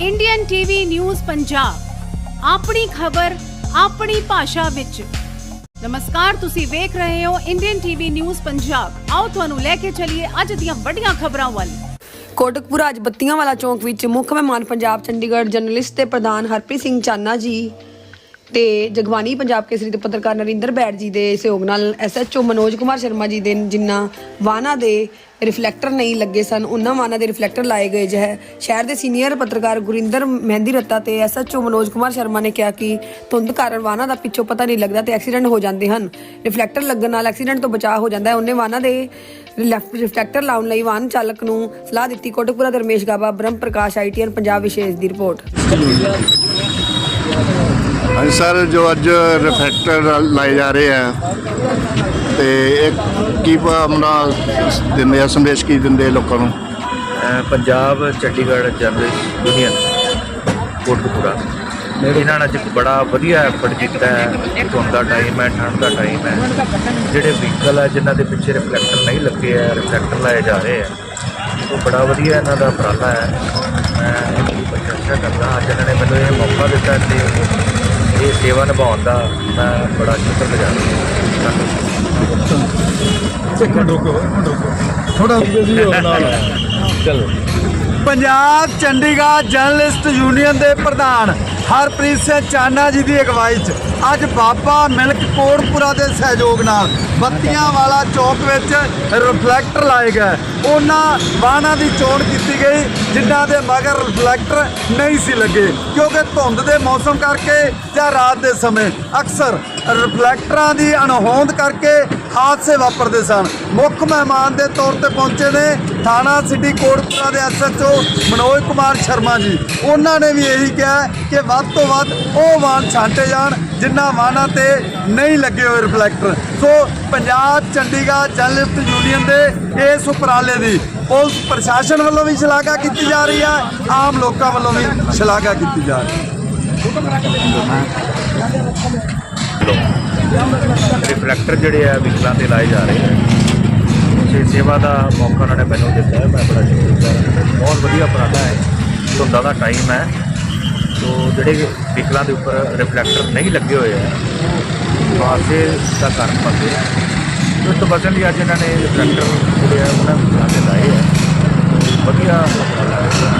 Indian TV news Punjab ਆਪਣੀ ਖਬਰ, ਆਪਣੀ ਭਾਸ਼ਾ ਵਿੱਚ। ਨਮਸਕਾਰ, ਤੁਸੀਂ ਵੇਖ ਰਹੇ ਹੋ ਇੰਡੀਅਨ ਟੀਵੀ ਨਿਊਜ਼ ਪੰਜਾਬ ਆਓ ਤੁਹਾਨੂੰ ਲੈ ਕੇ ਚੱਲੀਏ ਅੱਜ ਦੀਆਂ ਵੱਡੀਆਂ ਖਬਰਾਂ ਵੱਲ। ਕੋਟਕਪੂਰਾ ਅੱਜ ਬੱਤੀਆਂ ਵਾਲਾ ਚੌਂਕ ਵਿੱਚ ਮੁੱਖ ਮਹਿਮਾਨ ਪੰਜਾਬ ਚੰਡੀਗੜ੍ਹ ਜਰਨਲਿਸਟ ਤੇ ਪ੍ਰਧਾਨ ਹਰਪ੍ਰੀਤ ਸਿੰਘ ਚਾਨਾ ਜੀ ਤੇ ਜਗਬਾਨੀ ਪੰਜਾਬ ਕੇਸਰੀ ਦੇ ਪੱਤਰਕਾਰ ਨਰਿੰਦਰ ਬੈੜ ਜੀ ਦੇ ਸਹਿਯੋਗ ਨਾਲ ਐਸਐਚਓ ਮਨੋਜ ਕੁਮਾਰ ਸ਼ਰਮਾ ਜੀ ਦੇ ਜਿੰਨਾ ਵਾਹਨਾਂ ਦੇ ਰਿਫਲੈਕਟਰ ਨਹੀਂ ਲੱਗੇ ਸਨ, ਉਹਨਾਂ ਵਾਹਨਾਂ ਦੇ ਰਿਫਲੈਕਟਰ ਲਾਏ ਗਏ ਜਹ। ਸ਼ਹਿਰ ਦੇ ਸੀਨੀਅਰ ਪੱਤਰਕਾਰ ਗੁਰਿੰਦਰ ਮਹਿੰਦੀ ਰੱਤਾ ਤੇ ਐਸਐਚਓ ਮਨੋਜ ਕੁਮਾਰ ਸ਼ਰਮਾ ਨੇ ਕਿਹਾ ਕਿ ਧੁੰਦ ਕਾਰਨ ਵਾਹਨਾਂ ਦਾ ਪਿੱਛੋਂ ਪਤਾ ਨਹੀਂ ਲੱਗਦਾ ਤੇ ਐਕਸੀਡੈਂਟ ਹੋ ਜਾਂਦੇ ਹਨ। ਰਿਫਲੈਕਟਰ ਲੱਗਣ ਨਾਲ ਐਕਸੀਡੈਂਟ ਤੋਂ ਬਚਾਅ ਹੋ ਜਾਂਦਾ ਹੈ। ਉਹਨੇ ਵਾਹਨਾਂ ਦੇ ਰਿਫਲੈਕਟਰ ਲਾਉਣ ਲਈ ਵਾਹਨ ਚਾਲਕ ਨੂੰ ਸਲਾਹ ਦਿੱਤੀ। ਕੋਟਕਪੁਰਾ ਦਰਮੇਸ਼ ਗਾਬਾ, ਬ੍ਰਹਮ ਪ੍ਰਕਾਸ਼ ਆਈਟੀਐਨ ਪੰਜਾਬ ਵਿਸ਼ੇਸ਼ ਦੀ ਰਿਪੋਰਟ। ਹਾਂਜੀ ਸਰ, ਜੋ ਅੱਜ ਰਿਫੈਕਟਰ ਲਾਏ ਜਾ ਰਹੇ ਆ, ਤੇ ਇਹ ਕੀ ਆਪਣਾ ਦਿੰਦੇ ਆ, ਸੰਦੇਸ਼ ਕੀ ਦਿੰਦੇ ਲੋਕਾਂ ਨੂੰ? Punjab, Chandigarh journalist union, Kotkapura. ਇਹਨਾਂ ਨੇ ਅੱਜ ਇੱਕ ਬੜਾ ਵਧੀਆ ਐਫਰਟ ਕੀਤਾ ਹੈ। ਧੁੰਦ ਦਾ ਟਾਈਮ ਹੈ, ਠੰਡ ਦਾ ਟਾਈਮ ਹੈ। ਜਿਹੜੇ ਵਹੀਕਲ ਹੈ, ਜਿਨ੍ਹਾਂ ਦੇ ਪਿੱਛੇ ਰਿਫਲੈਕਟਰ ਨਹੀਂ ਲੱਗੇ ਆ ਰਿਫਲੈਕਟਰ ਲਾਏ ਜਾ ਰਹੇ ਆ ਉਹ ਬੜਾ ਵਧੀਆ ਇਹਨਾਂ ਦਾ ਉਪਰਾਲਾ ਹੈ। ਮੈਂ ਇਹਦੀ ਪ੍ਰਸ਼ੰਸਾ ਕਰਦਾ ਅੱਜ ਇਹਨਾਂ ਨੇ ਮੈਨੂੰ ਇਹ ਮੌਕਾ ਦਿੱਤਾ ਤੇ ਇਹ ਸੇਵਾ ਨਿਭਾਉਣ ਦਾ ਮੈਂ ਬੜਾ ਸ਼ੁਕਰਗੁਜ਼ਾਰ ਹਾਂ। ਧੰਨਵਾਦ। ਪੰਜਾਬ ਚੰਡੀਗੜ੍ਹ ਜਰਨਲਿਸਟ ਯੂਨੀਅਨ ਦੇ ਪ੍ਰਧਾਨ ਹਰਪ੍ਰੀਤ ਸਿੰਘ ਚਾਨਾ ਜੀ ਦੀ ਅਗਵਾਈ 'ਚ ਅੱਜ ਬਾਬਾ ਮਿਲਕ ਕੋਟਪੁਰਾ ਦੇ ਸਹਿਯੋਗ ਨਾਲ ਬੱਤੀਆਂ ਵਾਲਾ ਚੌਕ ਵਿੱਚ ਰਿਫਲੈਕਟਰ ਲਾਏ ਗਏ। ਉਹਨਾਂ ਵਾਹਨਾਂ ਦੀ ਚੋਣ ਕੀਤੀ ਗਈ, ਜਿਨ੍ਹਾਂ ਦੇ ਮਗਰ ਰਿਫਲੈਕਟਰ ਨਹੀਂ ਸੀ ਲੱਗੇ, ਕਿਉਂਕਿ ਧੁੰਦ ਦੇ ਮੌਸਮ ਕਰਕੇ ਜਾਂ ਰਾਤ ਦੇ ਸਮੇਂ ਅਕਸਰ ਰਿਫਲੈਕਟਰਾਂ ਦੀ ਅਣਹੋਂਦ ਕਰਕੇ ਹਾਦਸੇ ਵਾਪਰਦੇ ਸਨ। ਮੁੱਖ ਮਹਿਮਾਨ ਦੇ ਤੌਰ ਤੇ ਪਹੁੰਚੇ ਨੇ ਥਾਣਾ ਸਿਟੀ ਕੋਟਪੁਰਾ ਦੇ ਐਸਐਚਓ ਮਨੋਜ ਕੁਮਾਰ ਸ਼ਰਮਾ ਜੀ। ਉਹਨਾਂ ਨੇ ਵੀ ਇਹੀ ਕਿਹਾ ਕਿ ਵੱਧ ਤੋਂ ਵੱਧ ਉਹ ਵਾਹਨ ਛਾਂਟੇ ਜਾਣ, ਜਿਨ੍ਹਾਂ ਵਾਹਨਾਂ ਤੇ ਨਹੀਂ ਲੱਗੇ ਹੋਏ reflector so Punjab Chandigarh journalist union ਦੇ ਇਸ ਉਪਰਾਲੇ ਦੀ ਪੁਲਿਸ ਪ੍ਰਸ਼ਾਸਨ ਵੱਲੋਂ ਵੀ ਸ਼ਲਾਘਾ ਕੀਤੀ ਜਾ ਰਹੀ ਹੈ ਆਮ ਲੋਕਾਂ ਵੱਲੋਂ ਵੀ ਸ਼ਲਾਘਾ ਕੀਤੀ ਜਾ ਰਹੀ ਹੈ ਰਿਫਲੈਕਟਰ ਜਿਹੜੇ ਆ ਵਹੀਕਲਾਂ ਤੇ ਲਾਏ ਜਾ ਰਹੇ ਆ। ਉਸੇ ਸੇਵਾ ਦਾ ਮੌਕਾ ਉਹਨਾਂ ਨੇ ਮੈਨੂੰ ਦਿੱਤਾ ਹੈ, ਮੈਂ ਬੜਾ ਸ਼ੁਕਰਗੁਜ਼ਾਰ ਹਾਂ। ਬਹੁਤ ਵਧੀਆ ਉਪਰਾਲਾ ਹੈ। ਧੁੰਦਾਂ ਦਾ ਟਾਈਮ ਹੈ। ਸੋ ਜਿਹੜੇ ਵਹੀਕਲਾਂ ਦੇ ਉੱਪਰ ਰਿਫਲੈਕਟਰ ਨਹੀਂ ਲੱਗੇ ਹੋਏ ਹੈ ਵਾਸੇ ਦਾ ਕਾਰਨ ਬਣਦੇ ਆ। ਉਸ ਤੋਂ ਬਚਣ ਲਈ ਅੱਜ ਇਹਨਾਂ ਨੇ ਰਿਫਲੈਕਟਰ ਜਿਹੜੇ ਆ, ਉਹਨਾਂ ਵਹੀਕਲਾਂ ਤੇ ਲਾਏ ਹੈ ਵਧੀਆ ਉਪਰਾਲਾ ਹੈ।